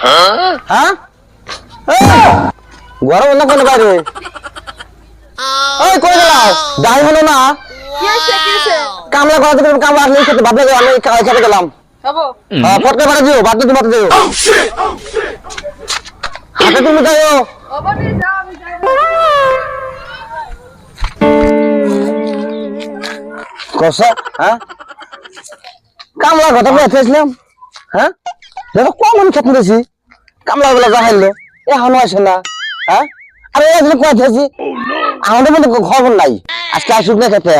হ্যাঁ? ঘরে অন্য কোনো বাইরে। এই কই গেল? দাই হলো না? কামলা করাতে পারবে কামলা আসলে খেতে ভাবলে আমি কাজ খেতে গেলাম। হব হ্যাঁ, ফটকে পাঠা দিও বাদ দিতে মাথা দিও হাতে তুমি যাও হব নি যাও আমি যাই। কষা হ্যাঁ? কামলা কথা বলে আসলাম হ্যাঁ? দেখো কম আমি খেতে দিয়েছি কামলা গুলো যা হারলো এখনও আসে না। হ্যাঁ আরে আসলে কোয়া খেয়েছি আমাদের মধ্যে খবর নাই। আজকে আসুক না খেতে?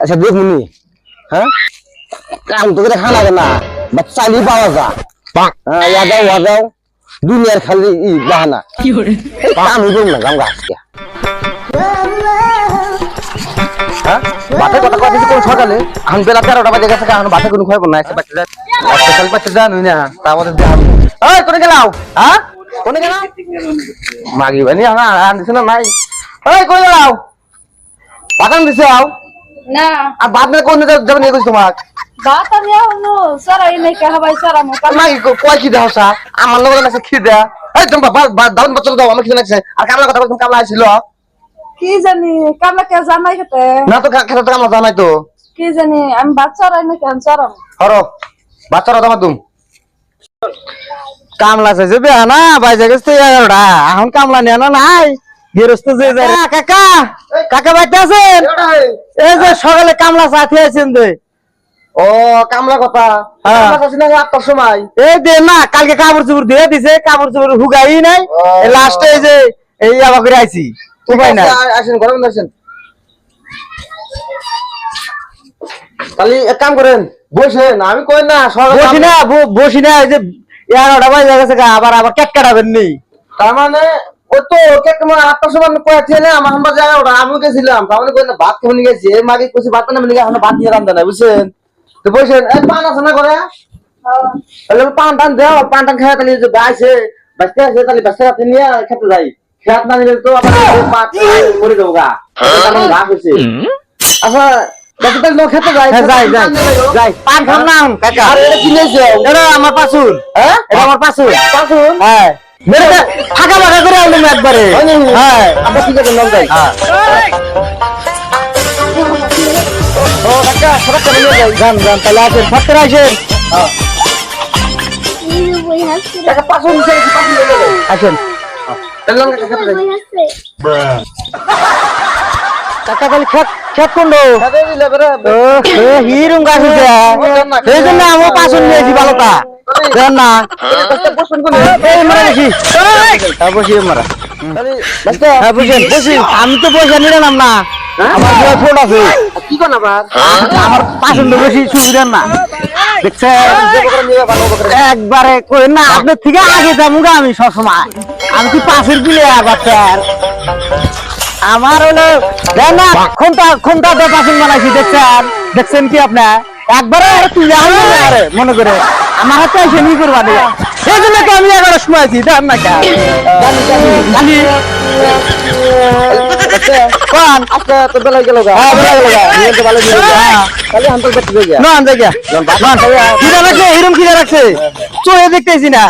আচ্ছা দেখ মুনি। হ্যাঁ কাম তো করে খানা না বা চালি পাওয়া যা। হ্যাঁ যাও যাও। দুনিয়ার খালি ই বাহানা। কাম হইব না গাম আজকে। বাতে কথা কথা কোন সকালে? এখন বেলা তেরোটা বাজে গেছে এখন বাতে কোনো খবর নাই। সে বাচ্চা হসপিটাল বাচ্চা জানুই না তা আমাদের ওই কোনে গেলাও হ্যাঁ? কোনে গেলাও মাগি বানি আমার আন দিছ না নাই। ওই কই গেলাও বাতান দিছে আও? না। আর বাদ মে কোন যাবে নিয়ে কইছ তোমাক বাত নাই সারা মো মাগি কই কি সা আমার লগে লাগছে এই তুমি বাবা দাউন বচল দাও আমি কি লাগছে। আর কামলা কথা বলছিলাম কামলা আইছিল? কি জানি কামলা কে জানাই খেতে না তো খেতে কামলা জানাই তো। কি জানি আমি কেন সারাম হরো বাচ্চারা তোমার তুম কামলা চাইছে না বাইজে গেছে এগারোটা। এখন কামলা নিয়ে না নাই। গেরস্ত যে যায় কাকা কাকা! বাইতে আছেন? এই যে সকালে কামলা সাথে আছেন যে। ও কামলা কথা। আটটার সময়। এই দে না কালকে কাপড় চোপড় দিয়ে দিছে কাপড় চোপড় হুগাই নাই। লাস্টে এই যে এই আবার করে আইছি। উপায় নাই। আসেন গরম আসেন। তাহলে এক কাম করেন বসেন আমি কই না বসি না ব- বসি না এই যে এগারোটা বাজে গেছে আবার আবার কেক কাটাবেন নি। তার মানে ও তো কেক মানে আটটার সময় কয়েছে না আমার আমরা জায়গা ওটা আমি গেছিলাম তার মানে কই না ভাত খেয়ে গেছি এই ভাত না মিলে এখন ভাত রান্ধা না বুঝছেন? তো বসেন এই পান আছে না করে তাহলে পান টান দেও পান টান তাহলে যে বাইছে বাচ্চা আছে তাহলে রাতে নিয়ে খেতে যাই। খেত না নিলে তো আবার পাত মরে যাব গা। তাহলে ঘাস হয়েছে। আচ্ছা আমার হ্যাঁ? আমার হ্যাঁ। ফাঁকা ফাঁকা করে আনলাম একবারে। হ্যাঁ আমরা ঠিক আছে নাম যাই। হ্যাঁ। ও কাকা যাই। যান যান তাহলে আসেন। কাকা তাহলে খেত খেত কোন ও ও হিরুম গাছ আছে জন্য আমি নিয়েছি না হ্যাঁ বসি মারা হ্যাঁ তো পয়সা নিলাম না আমার ফোন আছে কি কোন আবার আমার পাসন বেশি সুবিধা না একবারে কই না আপনার থেকে আগে যাব আমি সবসময় আমি কি পাশের দিলে বাচ্চার আমার হলো না খুনটা খুনটা তো পাসিং বানাইছি দেখছেন? দেখছেন কি আপনার একবারে তুলে আনলো আরে মনে করে। আমার হাতে এসে নি করবা এই জন্য তো আমি সময় দেন না কেন? জানি কোন? আজকে তো বেলা গেল গা। হ্যাঁ বেলা গেল গা। নিয়ে তো ভালো দিল গা। তাহলে আন্তর করতে গিয়া না আনতে গিয়া। কি রাখছে হিরম কি রাখছে। চোখে দেখতেছি না।